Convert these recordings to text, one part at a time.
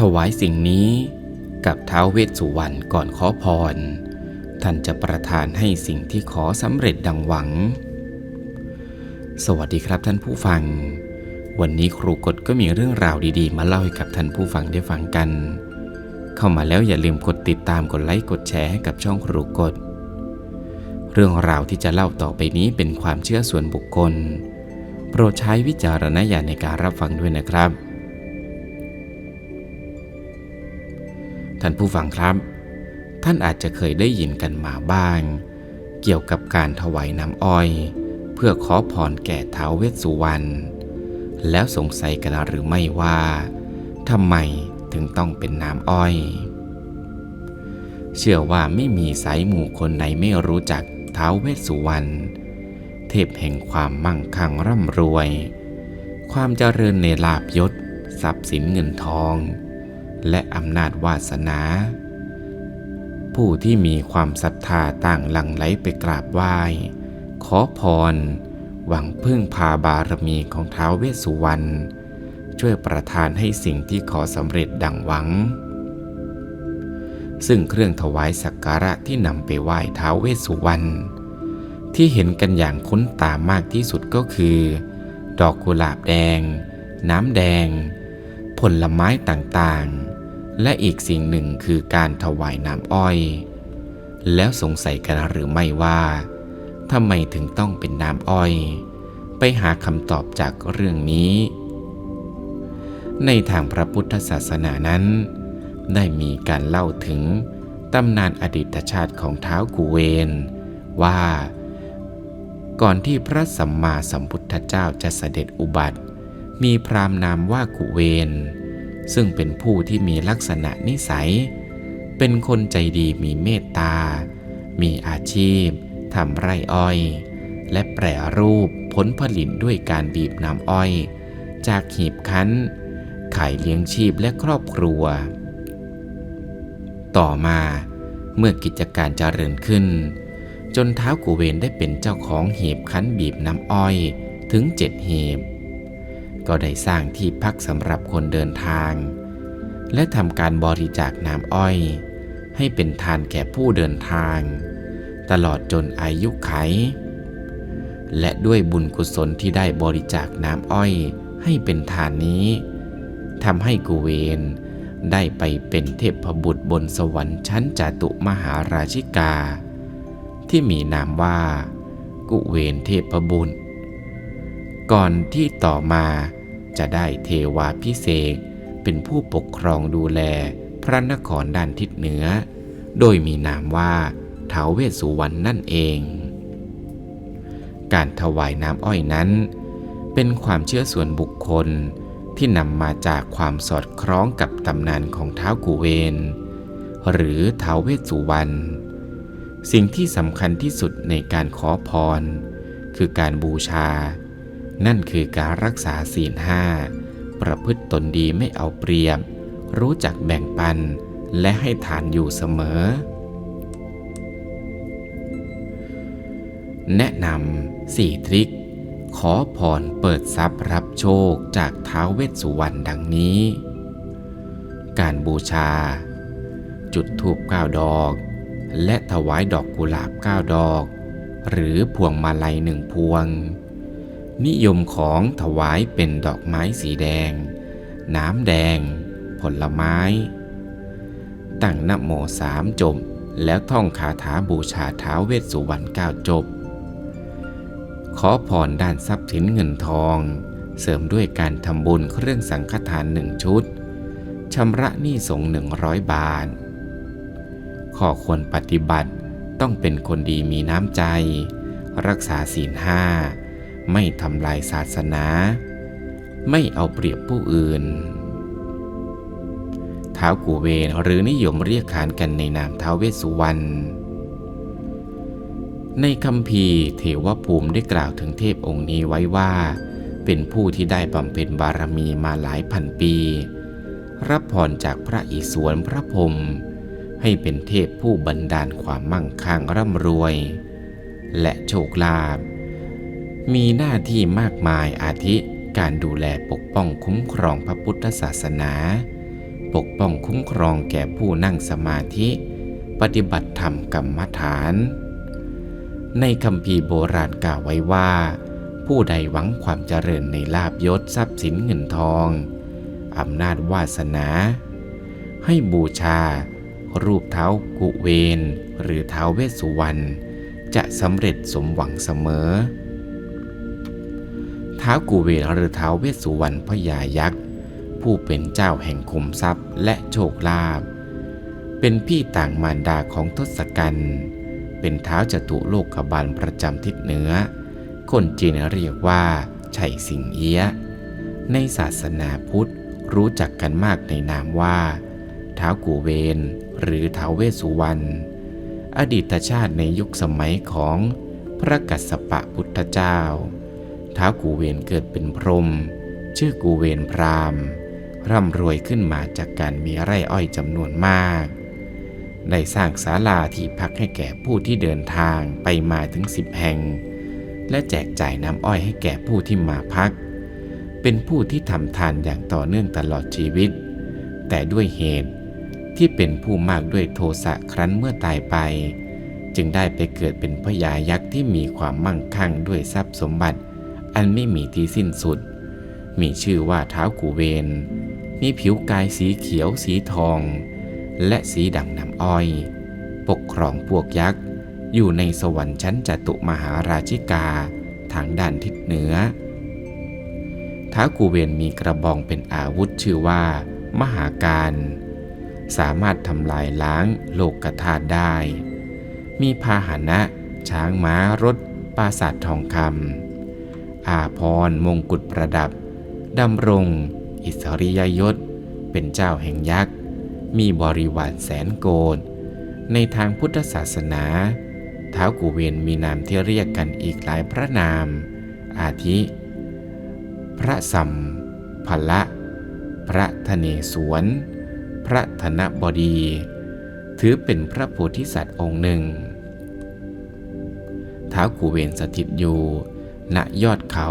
ถวายสิ่งนี้กับท้าวเวสสุวรรณก่อนขอพร ท่านจะประทานให้สิ่งที่ขอสำเร็จดังหวัง สวัสดีครับท่านผู้ฟัง วันนี้ครูกฎก็มีเรื่องราวดีๆ มาเล่าให้กับท่านผู้ฟังได้ฟังกัน เข้ามาแล้วอย่าลืมกดติดตามกดไลค์กดแชร์ให้กับช่องครูกฎเรื่องราวที่จะเล่าต่อไปนี้เป็นความเชื่อส่วนบุคคล โปรดใช้วิจารณญาณในการรับฟังด้วยนะครับ ท่านผู้ฟังครับ ท่านอาจจะเคยได้ยินกันมาบ้าง เกี่ยวกับการถวายน้ำอ้อย เพื่อขอพรแก่ท้าวเวสสุวรรณ แล้วสงสัยกันหรือไม่ว่าทำไมถึงต้องเป็นน้ำอ้อย เชื่อว่าไม่มีสายหมู่คนไหนไม่รู้จักท้าวเวสสุวรรณ เทพแห่งความมั่งคั่งร่ำรวย ความเจริญในลาบยศ ทรัพย์สินเงินทอง และอำนาจวาสนา ผู้ที่มีความศรัทธาต่างหลั่งไหลไปกราบไหว้ ขอพร หวังพึ่งพาบารมีของท้าวเวสสุวรรณช่วยประทานให้สิ่งที่ขอสำเร็จดังหวัง ซึ่งเครื่องถวายสักการะที่นำไปไหว้ท้าวเวสสุวรรณที่เห็นกันอย่างคุ้นตามากที่สุดก็คือ ดอกกุหลาบแดง น้ำแดง ผลไม้ต่าง และอีกสิ่งหนึ่งคือการถวายน้ำอ้อย แล้วสงสัยกันหรือไม่ว่าทำไมถึงต้องเป็นน้ำอ้อย ไปหาคำตอบจากเรื่องนี้ ในทางพระพุทธศาสนานั้น ได้มีการเล่าถึงตำนานอดีตชาติของเท้ากุเวนว่า ก่อนที่พระสัมมาสัมพุทธเจ้าจะเสด็จอุบัติ มีพราหมณ์นามว่ากุเวน ซึ่งเป็นผู้ที่มีลักษณะนิสัย เป็นคนใจดีมีเมตตา มีอาชีพทำไร่อ้อย และแปรรูปผลผลิตด้วยการบีบน้ำอ้อย จากหีบคั้น ขายเลี้ยงชีพและครอบครัว ต่อมาเมื่อกิจการเจริญขึ้น จนเท้าวกุเวนได้เป็นเจ้าของหีบคั้นบีบน้ำอ้อยถึงเจ็ดหีบ ก็ได้สร้างที่พักสำหรับคนเดินทาง และทำการบริจาคน้ำอ้อย ให้เป็นทานแก่ผู้เดินทาง ตลอดจนอายุไข และด้วยบุญกุศลที่ได้บริจาคน้ำอ้อยให้เป็นทานนี้ทำให้กุเวนได้ไปเป็นเทพบุตรบนสวรรค์ชั้นจตุมหาราชิกา ที่มีนามว่า กุเวนเทพบุตร ก่อนที่ต่อมาจะได้เทวาพิเศษเป็นผู้ปกครองดูแลพระนครด้านทิศเหนือ โดยมีนามว่าท้าวเวสุวรรณนั่นเอง การถวายน้ำอ้อยนั้น เป็นความเชื่อส่วนบุคคลที่นำมาจากความสอดคล้องกับตำนานของเท้ากุเวน หรือเท้าวเวสสุวรรณ สิ่งที่สำคัญที่สุดในการขอพร คือการบูชา นั่นคือการรักษาศีลห้าประพฤติตนดีไม่เอาเปรียบ รู้จักแบ่งปันและให้ทานอยู่เสมอ แนะนำสี่ทริค ขอพรเปิดทรัพย์รับโชคจากท้าวเวสสุวรรณดังนี้ การบูชา จุดธูปเก้าดอก และถวายดอกกุหลาบเก้าดอก หรือพวงมาลัยหนึ่งพวง นิยมของถวายเป็นดอกไม้สีแดง น้ำแดง ผลไม้ ตั้งนโมสามจบ แล้วท่องคาถาบูชาท้าเวสสุวรรณเก้าจบ ขอพรด้านทรัพย์สินเงินทอง เสริมด้วยการทำบุญเครื่องสังฆทานหนึ่งชุดชำระหนี้สงหนึ่งร้อยบาท ข้อควรปฏิบัติต้องเป็นคนดีมีน้ำใจ รักษาศีลห้า ไม่ทำลายศาสนา ไม่เอาเปรียบผู้อื่นท้าวกูเวนหรือนิยมเรียกขานกันในนามท้าวเวสสุวรรณ ในคำพีเทวภูมิได้กล่าวถึงเทพองค์นี้ไว้ว่า เป็นผู้ที่ได้บำเพ็ญบารมีมาหลายพันปี รับพรจากพระอิศวรพระพรมให้เป็นเทพผู้บันดาลความมั่งคั่งร่ำรวย และโชคลาภ มีหน้าที่มากมายอาทิ การดูแลปกป้องคุ้มครองพระพุทธศาสนา ปกป้องคุ้มครองแก่ผู้นั่งสมาธิ ปฏิบัติธรรมกรรมฐาน ในคำพีโบราณกล่าวไว้ว่า ผู้ใดหวังความเจริญในลาบยศทรัพย์สินเงินทองอำนาจวาสนา ให้บูชา รูปเท้ากุเวน หรือเท้าเวสสุวรรณจะสำเร็จสมหวังเสมอ ท้าวกุเวนหรือท้าวเวสสุวรรณพญายักษ์ ผู้เป็นเจ้าแห่งคุมทรัพย์และโชคลาภ เป็นพี่ต่างมารดาของทศกัณฐ์เป็นเท้าวจตุโลกบาลประจำทิศเหนือ คนจีนเรียกว่าไฉสิงเอี้ยะในศาสนาพุทธรู้จักกันมากในนามว่าท้าวกูเวนหรือท้าวเวสสุวรรณ อดีตชาติในยุคสมัยของพระกัสสปะพุทธเจ้า ท้ากูเวนเกิดเป็นพรหมชื่อกูเวนพราหมณ์ ร่ำรวยขึ้นมาจากการมีไร่อ้อยจำนวนมาก ได้สร้างศาลาที่พักให้แก่ผู้ที่เดินทางไปมาถึงสิบแห่ง และแจกจ่ายน้ำอ้อยให้แก่ผู้ที่มาพัก เป็นผู้ที่ทำทานอย่างต่อเนื่องตลอดชีวิต แต่ด้วยเหตุที่เป็นผู้มากด้วยโทสะครั้นเมื่อตายไป จึงได้ไปเกิดเป็นพญายักษ์ที่มีความมั่งคั่งด้วยทรัพย์สมบัติ อันไม่มีที่สิ้นสุด มีชื่อว่าเท้ากูเวน มีผิวกายสีเขียวสีทอง และสีดังน้ำอ้อย ปกครองพวกยักษ์อยู่ในสวรรค์ชั้นจตุมหาราชิกาทางด้านทิศเหนือ ท้ากูเวนมีกระบองเป็นอาวุธชื่อว่า มหาการ สามารถทำลายล้างโลกธาตุได้ มีพาหนะ ช้างม้ารถ ปราสาททองคำ อาพรมงกุฎประดับ ดำรง อิสริยยศ เป็นเจ้าแห่งยักษ์ มีบริวารแสนโกดในทางพุทธศาสนาท้าวกุเวนมีนามที่เรียกกันอีกหลายพระนาม อาทิ พระสัมภละ พระธเนศวรพระธนบดี ถือเป็นพระโพธิสัตว์องค์หนึ่งท้าวกุเวนสถิตอยู่ ณยอดเขา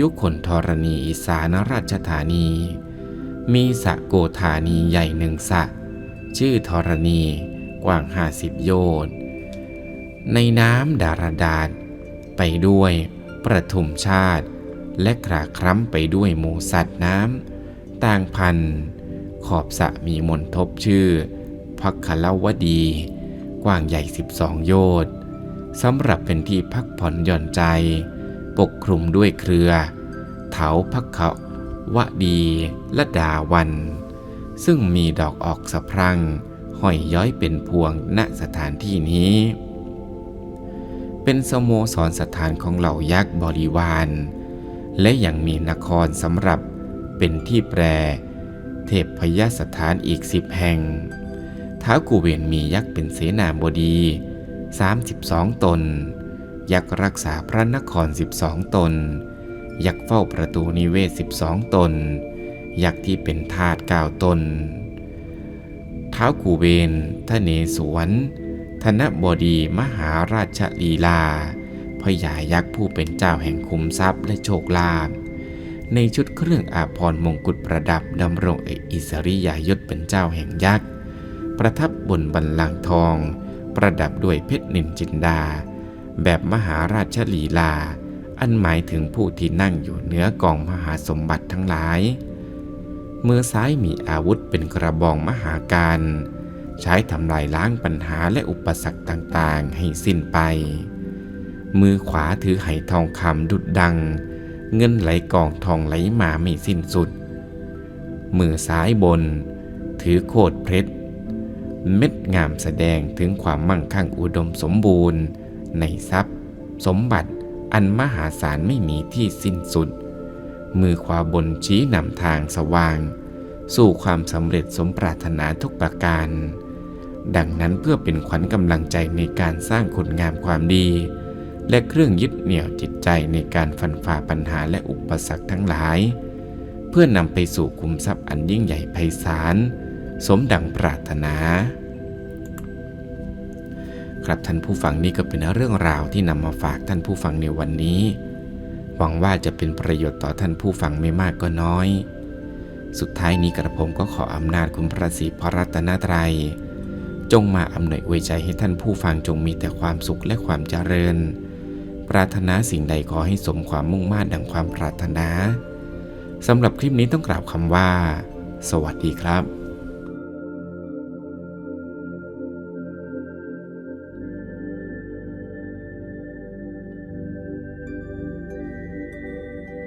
ยุคนธรณีสานราชธานี มีสะโกธานีใหญ่หนึ่งสะ ชื่อธรณีกว้างห้าสิบโยชน์ในน้ำดารดาษไปด้วยประทุมชาติ และคราคล้ำไปด้วยหมูสัตว์น้ำต่างพัน ขอบสะมีมนทบชื่อพักคลาวดี กว้างใหญ่ 12 โยชน์สำหรับเป็นที่พักผ่อนหย่อนใจ ปกคลุมด้วยเครือ เถาพักเขาวดีและดาวัน ซึ่งมีดอกออกสะพรั่งห้อยย้อยเป็นพวงณสถานที่นี้ เป็นสโมสรสถานของเหล่ายักษ์บริวาร และยังมีนครสำหรับเป็นที่แปร เทพพยสถานอีกสิบแห่งท้าวกุเวนมียักษ์เป็นเสนาบดี 32 ตน ยักษ์รักษาพระนคร 12 ตน ยักษ์เฝ้าประตูนิเวศ 12 ตน ยักษ์ที่เป็นทาส9ตน ท้าวกูเวนทะเนศวรธนบดีมหาราชลีลาพญายักษ์ผู้เป็นเจ้าแห่งคุมทรัพย์และโชคลาภในชุดเครื่องอาภรณ์มงกุฎประดับดำรงเอกอิสริยยศเป็นเจ้าแห่งยักษ์ ประทับบนบันลังก์ทอง ประดับด้วยเพชรนินจินดา แบบมหาราชลีลา อันหมายถึงผู้ที่นั่งอยู่เหนือกองมหาสมบัติทั้งหลาย มือซ้ายมีอาวุธเป็นกระบองมหาการ ใช้ทำลายล้างปัญหาและอุปสรรคต่างๆ ให้สิ้นไป มือขวาถือไหทองคำดุดดัง เงินไหลกองทองไหลมาไม่สิ้นสุด มือซ้ายบน ถือโคดเพชรเม็ดงามแสดงถึงความมั่งคั่งอุดมสมบูรณ์ ในทรัพย์ สมบัติอันมหาศาลไม่มีที่สิ้นสุด มือขวาบนชี้นำทางสว่าง สู่ความสำเร็จสมปรารถนาทุกประการ ดังนั้นเพื่อเป็นขวัญกำลังใจในการสร้างคุณงามความดี และเครื่องยึดเหนี่ยวจิตใจในการฟันฝ่าปัญหาและอุปสรรคทั้งหลาย เพื่อนำไปสู่คุมทรัพย์อันยิ่งใหญ่ไพศาลสมดังปรารถนา ครับท่านผู้ฟังนี่ก็เป็นเรื่องราวที่นำมาฝากท่านผู้ฟังในวันนี้ หวังว่าจะเป็นประโยชน์ต่อท่านผู้ฟังไม่มากก็น้อย สุดท้ายนี้กระผมก็ขออำนาจคุณพระศรีพระรัตนตรัย จงมาอำนวยอวยใจให้ท่านผู้ฟังจงมีแต่ความสุขและความเจริญ ปรารถนาสิ่งใดขอให้สมความมุ่งมา่ดังความปรารถนาสำหรับคลิปนี้ต้องกล่าวคำว่า สวัสดีครับ